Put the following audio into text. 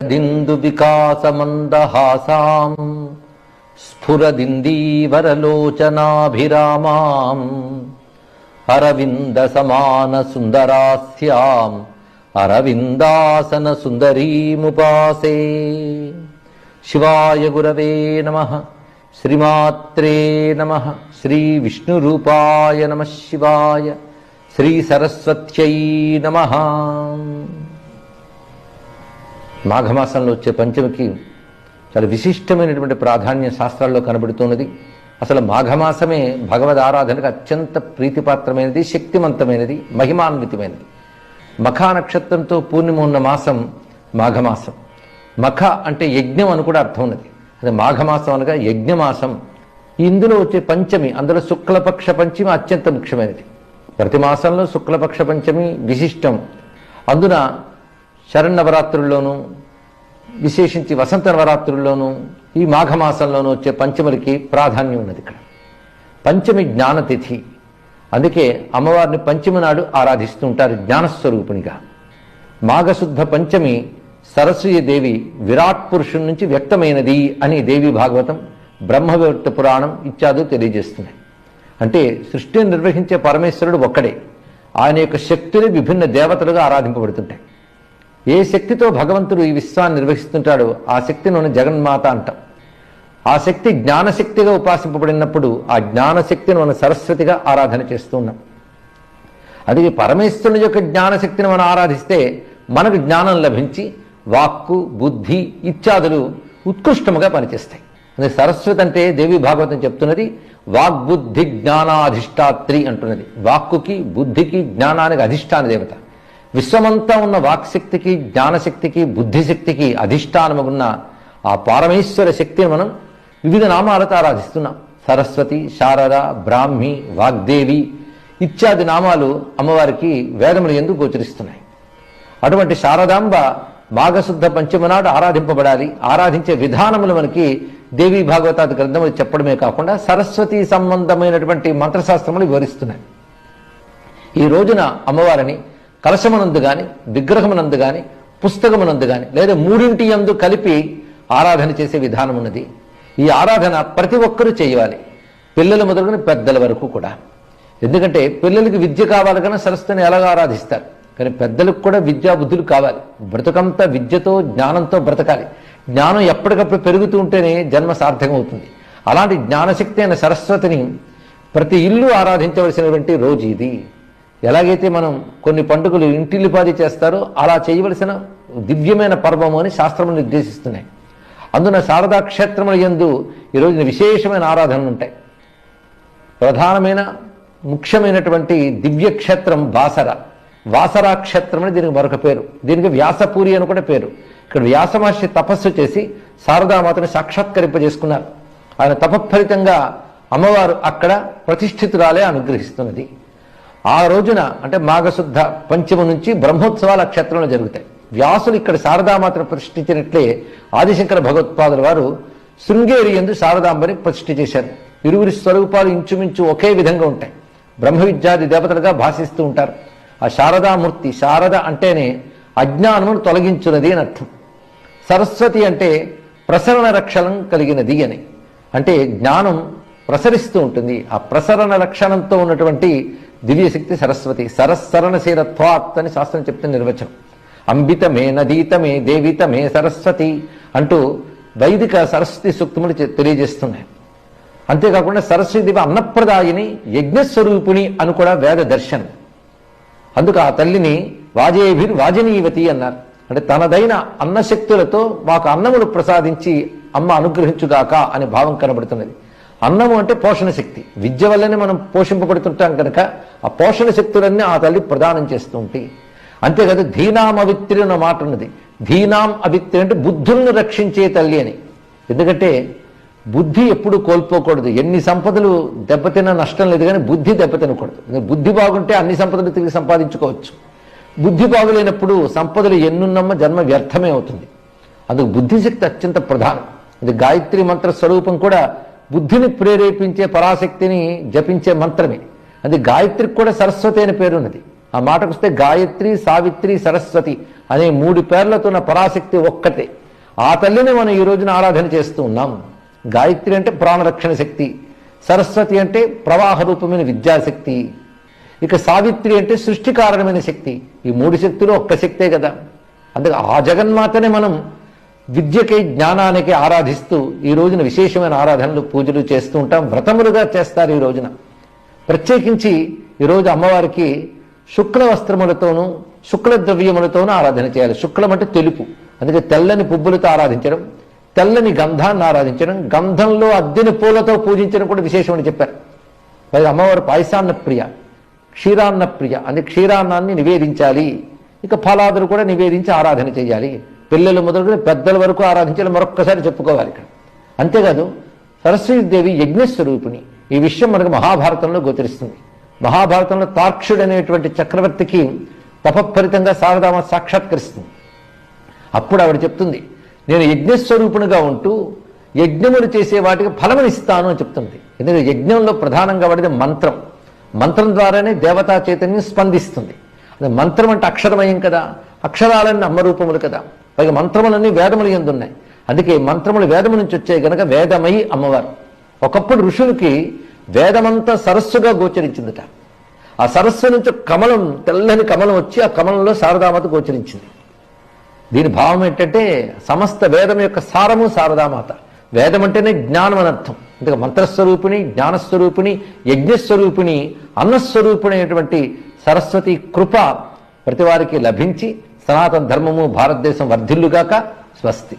దిందు వికాసమందహాసాం స్ఫురదిందీవరలోచనాభిరామాం అరవింద సమాన సుందరాస్యాం అరవిందాసన సుందరీముపాసే శివాయ గురవే నమ శ్రీమాత్రే నమ శ్రీ విష్ణురూపాయ నమ శివాయ శ్రీ సరస్వత్యై నమ. మాఘమాసంలో వచ్చే పంచమికి చాలా విశిష్టమైనటువంటి ప్రాధాన్యం శాస్త్రాల్లో కనబడుతున్నది. అసలు మాఘమాసమే భగవద్ ఆరాధనకు అత్యంత ప్రీతిపాత్రమైనది శక్తివంతమైనది మహిమాన్వితమైనది. మఖా నక్షత్రంతో పూర్ణిమ ఉన్న మాసం మాఘమాసం. మఖ అంటే యజ్ఞం అని కూడా అర్థం ఉన్నది. అదే మాఘమాసం అనగా యజ్ఞమాసం. ఇందులో వచ్చే పంచమి అందులో శుక్లపక్ష పంచమి అత్యంత ముఖ్యమైనది. ప్రతి మాసంలో శుక్లపక్ష పంచమి విశిష్టం. అందున శరన్నవరాత్రుల్లోనూ విశేషించి వసంత నవరాత్రుల్లోనూ ఈ మాఘమాసంలోనూ వచ్చే పంచములకి ప్రాధాన్యం ఉన్నది ఇక్కడ. పంచమి జ్ఞానతిథి. అందుకే అమ్మవారిని పంచమి నాడు ఆరాధిస్తూ ఉంటారు జ్ఞానస్వరూపిణిగా మాఘశుద్ధ పంచమి సరస్వతి దేవి విరాట్ పురుషుడి నుంచి వ్యక్తమైనది అని దేవి భాగవతం బ్రహ్మవివర్త పురాణం ఇత్యాదు తెలియజేస్తున్నాయి. అంటే సృష్టిని నిర్వహించే పరమేశ్వరుడు ఒక్కడే. ఆయన యొక్క శక్తులు విభిన్న దేవతలుగా ఆరాధింపబడుతుంటాయి. ఏ శక్తితో భగవంతుడు ఈ విశ్వాన్ని నిర్వహిస్తుంటాడో ఆ శక్తిని జగన్మాత అంటాం. ఆ శక్తి జ్ఞానశక్తిగా ఉపాసింపబడినప్పుడు ఆ జ్ఞానశక్తిని మనం సరస్వతిగా ఆరాధన చేస్తూ ఉన్నాం అది పరమేశ్వరుని యొక్క జ్ఞానశక్తిని మనం ఆరాధిస్తే మనకు జ్ఞానం లభించి వాక్కు బుద్ధి ఇత్యాదులు ఉత్కృష్టముగా పనిచేస్తాయి. అది సరస్వతి అంటే దేవి భాగవతం చెప్తున్నది వాగ్బుద్ధి జ్ఞానాధిష్టాత్రి అంటున్నది. వాక్కుకి బుద్ధికి జ్ఞానానికి అధిష్టాన దేవత. విశ్వమంతా ఉన్న వాక్శక్తికి జ్ఞానశక్తికి బుద్ధిశక్తికి అధిష్టానమున్న ఆ పారమేశ్వర శక్తిని మనం వివిధ నామాలతో ఆరాధిస్తున్నాం. సరస్వతి శారద బ్రాహ్మి వాగ్దేవి ఇత్యాది నామాలు అమ్మవారికి వేదములు ఎందుకు గోచరిస్తున్నాయి. అటువంటి శారదాంబ మాఘశుద్ధ పంచమి నాడు ఆరాధింపబడాలి. ఆరాధించే విధానములు మనకి దేవి భాగవతాది గ్రంథములు చెప్పడమే కాకుండా సరస్వతి సంబంధమైనటువంటి మంత్రశాస్త్రములు వివరిస్తున్నాయి. ఈ రోజున అమ్మవారిని కలశమునందు గాని విగ్రహమునందు గాని పుస్తకమునందు గాని లేదా మూడింటి యందు కలిపి ఆరాధన చేసే విధానం ఉన్నది. ఈ ఆరాధన ప్రతి ఒక్కరూ చేయాలి. పిల్లలు మొదలుకొని పెద్దల వరకు కూడా. ఎందుకంటే పిల్లలకి విద్య కావాలి కానీ సరస్వతిని ఎలాగ ఆరాధిస్తారు? కానీ పెద్దలకు కూడా విద్యా బుద్ధులు కావాలి. బ్రతకంతా విద్యతో జ్ఞానంతో బ్రతకాలి. జ్ఞానం ఎప్పటికప్పుడు పెరుగుతూ ఉంటేనే జన్మ సార్థకం అవుతుంది అలాంటి జ్ఞానశక్తి అయిన సరస్వతిని ప్రతి ఇల్లు ఆరాధించవలసినటువంటి రోజు ఇది. ఎలాగైతే మనం కొన్ని పండుగలు ఇంటిల్లిపాది చేస్తారో అలా చేయవలసిన దివ్యమైన పర్వము అని శాస్త్రములు నిర్దేశిస్తున్నాయి. అందున శారదా ఎందు యందు ఈ రోజున విశేషమైన ఆరాధనలు ఉంటాయి. ప్రధానమైన ముఖ్యమైనటువంటి దివ్య క్షేత్రం బాసర వాసరా క్షేత్రం అని దీనికి మరొక పేరు. దీనికి వ్యాసపూరి అని కూడా పేరు. ఇక్కడ వ్యాసమహర్షి తపస్సు చేసి శారదామాతను సాక్షాత్కరింపజేసుకున్నారు. ఆయన తపఫలితంగా అమ్మవారు అక్కడ ప్రతిష్ఠితురాలే అనుగ్రహిస్తున్నది. ఆ రోజున అంటే మాఘశుద్ధ పంచమ నుంచి బ్రహ్మోత్సవాలు ఆ క్షేత్రంలో జరుగుతాయి. వ్యాసులు ఇక్కడ శారదామాతను ప్రతిష్ఠించినట్లే ఆదిశంకర భగవత్పాదుల వారు శృంగేరి ఎందు శారదాంబని ప్రతిష్ఠ చేశారు. ఇరువురి స్వరూపాలు ఇంచుమించు ఒకే విధంగా ఉంటాయి. బ్రహ్మ విద్యాది దేవతలుగా భాషిస్తూ ఉంటారు. ఆ శారదామూర్తి శారద అంటేనే అజ్ఞానమును తొలగించున్నది అని అర్థం. సరస్వతి అంటే ప్రసరణ రక్షణం కలిగినది అని. అంటే జ్ఞానం ప్రసరిస్తూ ఉంటుంది. ఆ ప్రసరణ లక్షణంతో ఉన్నటువంటి దివ్యశక్తి సరస్వతి సరస్సరణశీలత్వాత్ అని శాస్త్రం చెప్తే నిర్వచనం. అంబితమే నదీతమే దేవితమే సరస్వతి అంటూ వైదిక సరస్వతి సూక్తములు తెలియజేస్తున్నాయి. అంతేకాకుండా సరస్వతి దేవి అన్నప్రదాయిని యజ్ఞస్వరూపిణి అని కూడా వేద దర్శనం. అందుకు ఆ తల్లిని వాజేభిర్ వాజనీయవతి అన్నారు. అంటే తనదైన అన్నశక్తులతో మాకు అన్నములు ప్రసాదించి అమ్మ అనుగ్రహించుగాక అనే భావం కనబడుతున్నది. అన్నము అంటే పోషణ శక్తి. విద్య వల్లనే మనం పోషింపబడుతుంటాం కనుక ఆ పోషణ శక్తులన్నీ ఆ తల్లి ప్రదానం చేస్తూ ఉంటాయి. అంతేకాదు ధీనాం అవిత్రి అన్న మాట ఉన్నది. ధీనాం అవిత్రి అంటే బుద్ధుల్ని రక్షించే తల్లి అని. ఎందుకంటే బుద్ధి ఎప్పుడు కోల్పోకూడదు. ఎన్ని సంపదలు దెబ్బతిన్నా నష్టం లేదు కానీ బుద్ధి దెబ్బతినకూడదు బుద్ధి బాగుంటే అన్ని సంపదలు తిరిగి సంపాదించుకోవచ్చు. బుద్ధి బాగులేనప్పుడు సంపదలు ఎన్నున్నమ్మ జన్మ వ్యర్థమే అవుతుంది. అందుకు బుద్ధిశక్తి అత్యంత ప్రధానం. ఇది గాయత్రి మంత్ర స్వరూపం కూడా బుద్ధిని ప్రేరేపించే పరాశక్తిని జపించే మంత్రమే. అది గాయత్రికి కూడా సరస్వతి అనే పేరున్నది. ఆ మాటకు వస్తే గాయత్రి సావిత్రి సరస్వతి అనే మూడు పేర్లతో ఉన్న పరాశక్తి ఒక్కటే. ఆ తల్లిని మనం ఈ రోజున ఆరాధన చేస్తూ ఉన్నాం. గాయత్రి అంటే ప్రాణరక్షణ శక్తి. సరస్వతి అంటే ప్రవాహ రూపమైన విద్యాశక్తి. ఇక సావిత్రి అంటే సృష్టి కారణమైన శక్తి. ఈ మూడు శక్తులు ఒక్క శక్తే కదా. అందుకే ఆ జగన్మాతనే మనం విద్యకి జ్ఞానానికి ఆరాధిస్తూ ఈ రోజున విశేషమైన ఆరాధనలు పూజలు చేస్తూ ఉంటాం. వ్రతములుగా చేస్తారు ఈ రోజున. ప్రత్యేకించి ఈరోజు అమ్మవారికి శుక్ల వస్త్రములతోనూ శుక్ల ద్రవ్యములతోనూ ఆరాధన చేయాలి. శుక్లం అంటే తెలుపు. అందుకే తెల్లని పువ్వులతో ఆరాధించడం తెల్లని గంధాన్ని ఆరాధించడం గంధంలో అద్దెని పూలతో పూజించడం కూడా విశేషమని చెప్పారు. మరి అమ్మవారు పాయసాన్న ప్రియ క్షీరాన్న ప్రియ. అంటే క్షీరాన్నాన్ని నివేదించాలి. ఇక ఫలాదులు కూడా నివేదించి ఆరాధన చేయాలి. పిల్లలు మొదలుకొని పెద్దల వరకు ఆరాధించాలి మరొక్కసారి చెప్పుకోవాలి ఇక్కడ. అంతేకాదు సరస్వతీదేవి యజ్ఞస్వరూపిణి. ఈ విషయం మనకు మహాభారతంలో గోచరిస్తుంది. మహాభారతంలో తార్క్షుడు అనేటువంటి చక్రవర్తికి తపఫలితంగా శారదామ సాక్షాత్కరిస్తుంది. అప్పుడు ఆవిడ చెప్తుంది నేను యజ్ఞస్వరూపునిగా ఉంటూ యజ్ఞములు చేసే వాటికి ఫలమునిస్తాను అని చెప్తుంది. ఎందుకంటే యజ్ఞంలో ప్రధానంగా వాడిది మంత్రం. మంత్రం ద్వారానే దేవతా చైతన్యం స్పందిస్తుంది. మంత్రం అంటే అక్షరమయం కదా. అక్షరాలన్నీ అమ్మరూపములు కదా. పైగా మంత్రములన్నీ వేదములు ఎందున్నాయి. అందుకే మంత్రములు వేదము నుంచి వచ్చాయి గనక వేదమై అమ్మవారు. ఒకప్పుడు ఋషులకి వేదమంతా సరస్సుగా గోచరించిందట. ఆ సరస్సు నుంచి కమలం తెల్లని కమలం వచ్చి ఆ కమలంలో శారదామాత గోచరించింది. దీని భావం ఏంటంటే సమస్త వేదం యొక్క సారము శారదామాత. వేదం అంటేనే జ్ఞానం అనర్థం అర్థం. అందుకే మంత్రస్వరూపిణి జ్ఞానస్వరూపిణి యజ్ఞస్వరూపిణి అన్నస్వరూపిణి అయినటువంటి సరస్వతి కృప ప్రతి వారికి లభించి సనాతన ధర్మము భారతదేశం వర్ధిల్లుగాక స్వస్తి.